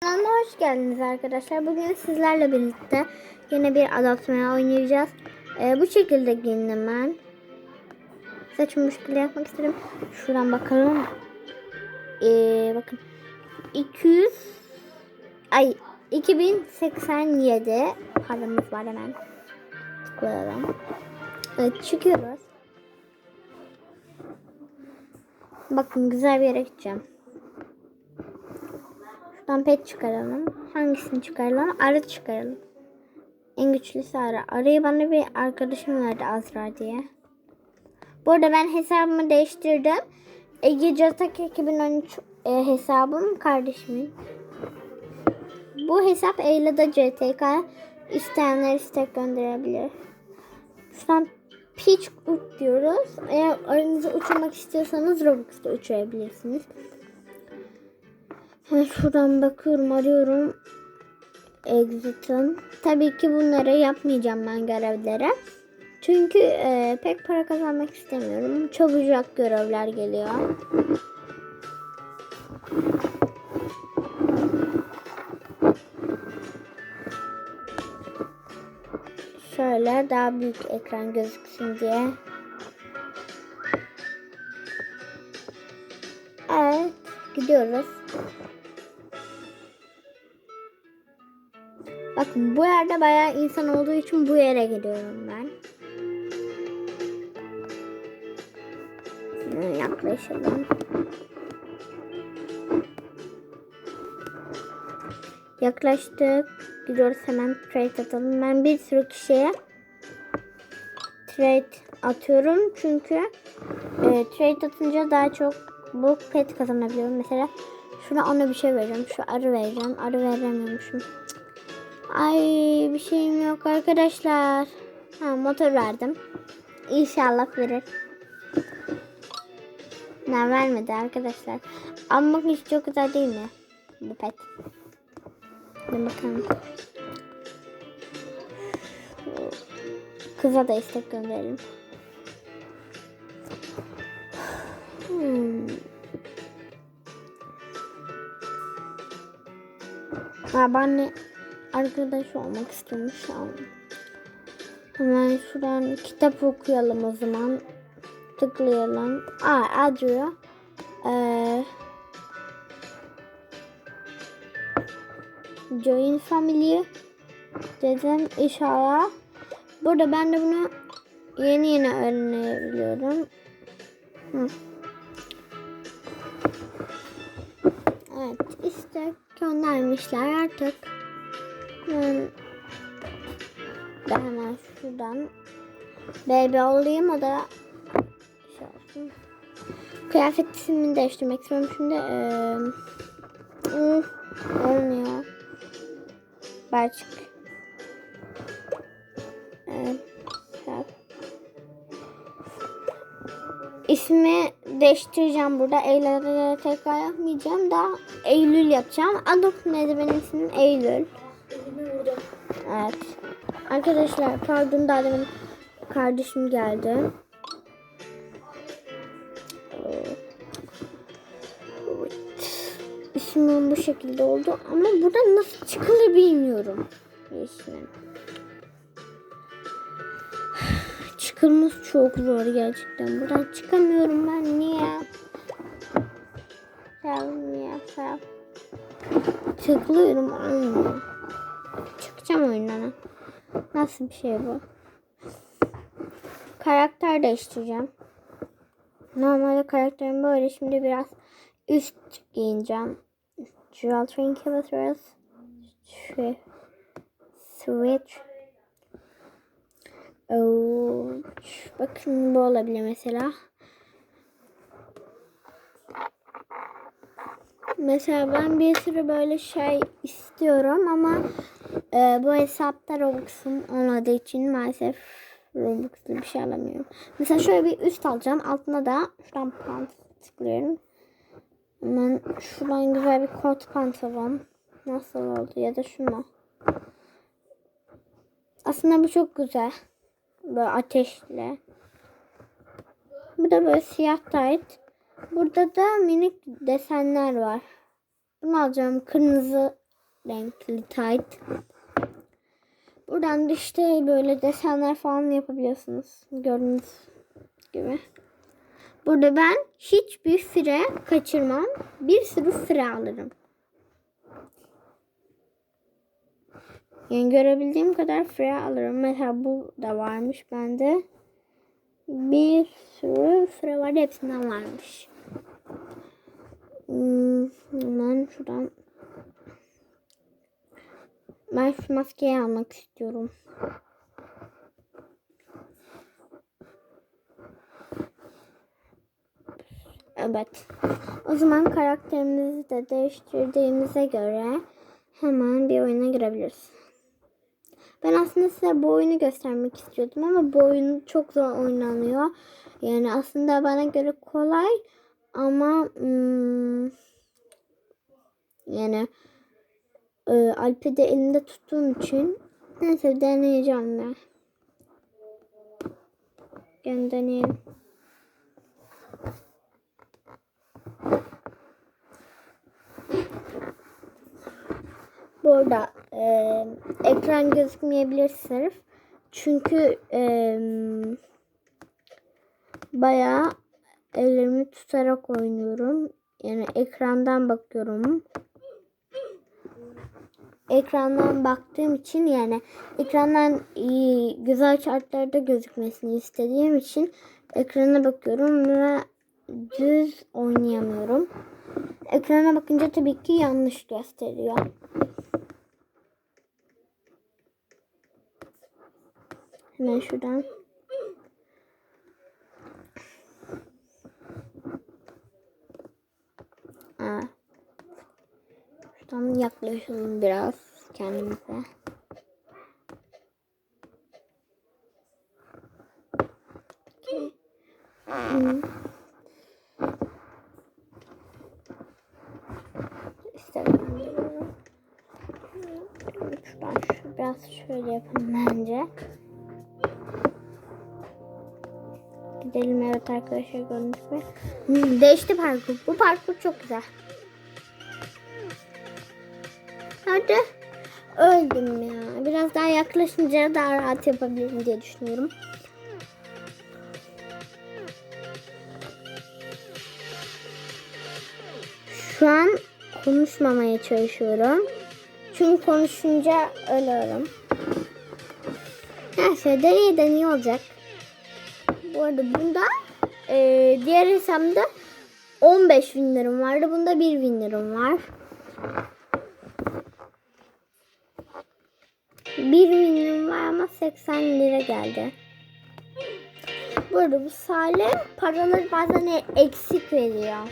Kanalıma hoş geldiniz arkadaşlar. Bugün sizlerle birlikte yine bir adaptmaya oynayacağız. Ee, bu şekilde giyindim ben. Saçımı bu yapmak istedim. Şuradan bakalım. Ee, bakın. 200 ay 2087 paramız var hemen. Tıklayalım. Evet çıkıyoruz. Bakın güzel bir yere gideceğim. Şuradan pet çıkaralım. Hangisini çıkaralım? Arı çıkaralım. En güçlüsü arı. Arıyı bana bir arkadaşım verdi Azra diye. Bu arada ben hesabımı değiştirdim. Ege Catak 2013 e, hesabım kardeşimin. Bu hesap Eylül'de CTK isteyenler istek gönderebilir. Şuradan Peach Uç diyoruz. Eğer aranızı uçurmak istiyorsanız Robux'ta uçurabilirsiniz. Ben şuradan bakıyorum arıyorum. Exit'im. Tabii ki bunları yapmayacağım ben görevlere. Çünkü e, pek para kazanmak istemiyorum. Çabucak görevler geliyor. Şöyle daha büyük ekran gözüksün diye. Evet, gidiyoruz. Bakın bu yerde bayağı insan olduğu için bu yere gidiyorum ben. Yaklaşalım. Yaklaştık. Gidiyoruz hemen trade atalım. Ben bir sürü kişiye trade atıyorum. Çünkü e, trade atınca daha çok bu pet kazanabiliyorum. Mesela şuna ona bir şey vereceğim. Şu arı vereceğim. Arı veremiyormuşum. Cık. Ay bir şeyim yok arkadaşlar. Ha, motor verdim. İnşallah verir. Ne vermedi arkadaşlar. Ama hiç çok güzel değil mi? Bu pet. Bir bakalım. Kıza da istek gönderelim. Hmm. Ben arkadaş olmak istiyormuş. ya. Hemen şuradan kitap okuyalım o zaman. Tıklayalım. Aa, adıyor. Ee, join family dedim inşallah. Burada ben de bunu yeni yeni öğrenebiliyorum. Hı. Evet işte göndermişler artık. Şuradan baby olayım o da şey olsun. Kıyafet ismini değiştirmek istiyorum şimdi. Ee, olmuyor. Belçik. Evet. İsmi değiştireceğim burada. Eylül'de tekrar yapmayacağım da Eylül yapacağım. Adım neydi benim ismim? Eylül. Arkadaşlar pardon daha demin kardeşim geldi. İsmim bu şekilde oldu ama buradan nasıl çıkılır bilmiyorum. İsmim. Çıkılması çok zor gerçekten. Buradan çıkamıyorum ben. Niye? Sev, niye? Sev. Tıklıyorum olmuyor. Nasıl bir şey bu? Karakter değiştireceğim. Normalde karakterim böyle. Şimdi biraz üst giyineceğim. Jewel Trinkelators. Switch. Oo, bakın bu olabilir mesela. Mesela ben bir sürü böyle şey istiyorum ama e, bu hesapta Robux'um olmadığı için maalesef Robux'lu bir şey alamıyorum. Mesela şöyle bir üst alacağım. Altına da şuradan pant tıklıyorum. Hemen şuradan güzel bir kot pantolon. Nasıl oldu ya da şunu. Aslında bu çok güzel. Böyle ateşli. Bu da böyle siyah tayt. Burada da minik desenler var. Bunu alacağım. Kırmızı renkli tight. Buradan da işte böyle desenler falan yapabiliyorsunuz. Gördüğünüz gibi. Burada ben hiçbir fire kaçırmam. Bir sürü fire alırım. Yani görebildiğim kadar fire alırım. Mesela bu da varmış bende. Bir sürü fire var. Hepsinden varmış. Hmm, hemen şuradan ben şu maskeyi almak istiyorum. Evet. O zaman karakterimizi de değiştirdiğimize göre hemen bir oyuna girebiliriz. Ben aslında size bu oyunu göstermek istiyordum ama bu oyun çok zor oynanıyor. Yani aslında bana göre kolay ama hmm, yani e, Alp'i de elinde tuttuğum için neyse deneyeceğim ben. Gel deneyelim. Burada e, ekran gözükmeyebilir sırf. Çünkü e, bayağı ellerimi tutarak oynuyorum. Yani ekrandan bakıyorum. Ekrandan baktığım için yani ekrandan güzel şartlarda gözükmesini istediğim için ekrana bakıyorum ve düz oynayamıyorum. Ekrana bakınca tabii ki yanlış gösteriyor. Hemen şuradan. Aa. Şuradan yaklaşalım biraz kendimize. İstemiyorum. Şuradan şu, biraz şöyle yapalım bence. Gidelim evet arkadaşlar gibi. Hmm, Değişti parkur. Bu parkur çok güzel. Hadi. Öldüm ya. Biraz daha yaklaşınca daha rahat yapabilirim diye düşünüyorum. Şu an konuşmamaya çalışıyorum. Çünkü konuşunca ölüyorum. Her şey deney deney olacak. Bu arada bunda e, diğer hesabımda 15 winlerim vardı. Bunda 1 winlerim var. 1 winlerim var ama 80 lira geldi. Bu arada bu Salih paraları bazen eksik veriyor.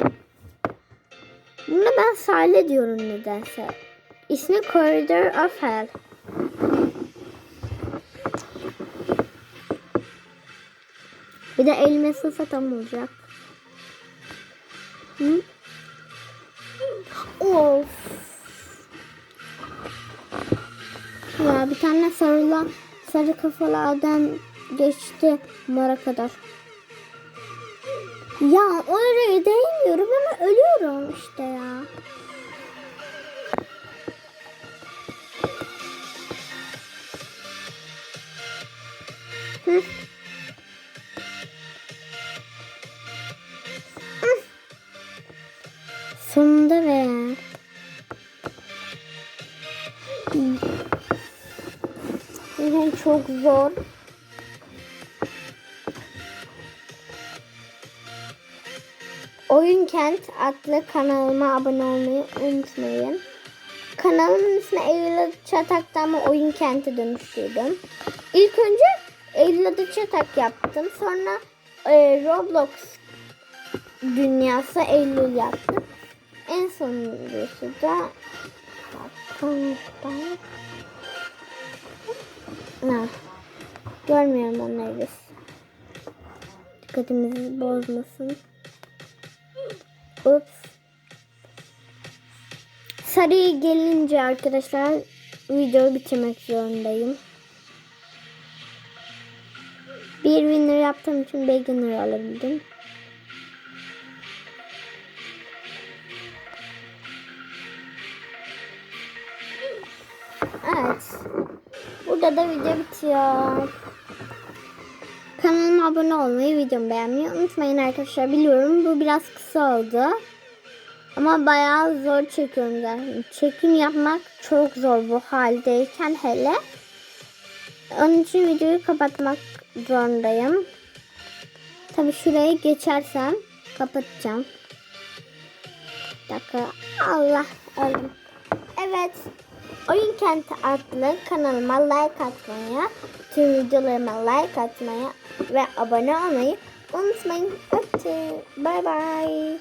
Buna ben Salih diyorum nedense. İsmi Corridor of Hell. Bir de elması satan olacak. Hı? Of. Ya bir tane sarıla sarı kafalı adam geçti mara kadar. Ya oraya değmiyorum ama ölüyorum işte ya. Hı. Yine çok zor. Oyun Kent adlı kanalıma abone olmayı unutmayın. Kanalımın ismi Eylül Çatak'ta ama Oyun Kent'e dönüştürdüm. İlk önce Eylül adı Çatak yaptım. Sonra e, Roblox dünyası Eylül yaptım. En sonuncusu da Bakın Ha. Görmüyorum onları biz. Dikkatimizi bozmasın. Ups. Sarı gelince arkadaşlar videoyu bitirmek zorundayım. Bir winner yaptığım için beginner alabildim. Evet. Burada da video bitiyor. Kanalıma abone olmayı, videomu beğenmeyi unutmayın arkadaşlar. Biliyorum bu biraz kısa oldu. Ama bayağı zor çekiyorum zaten. Çekim yapmak çok zor bu haldeyken hele. Onun için videoyu kapatmak zorundayım. Tabi şuraya geçersem kapatacağım. Bir dakika. Allah öldüm. Evet. Oyun Kenti adlı kanalıma like atmayı, tüm videolarıma like atmayı ve abone olmayı unutmayın. Öptüm. Bay bay.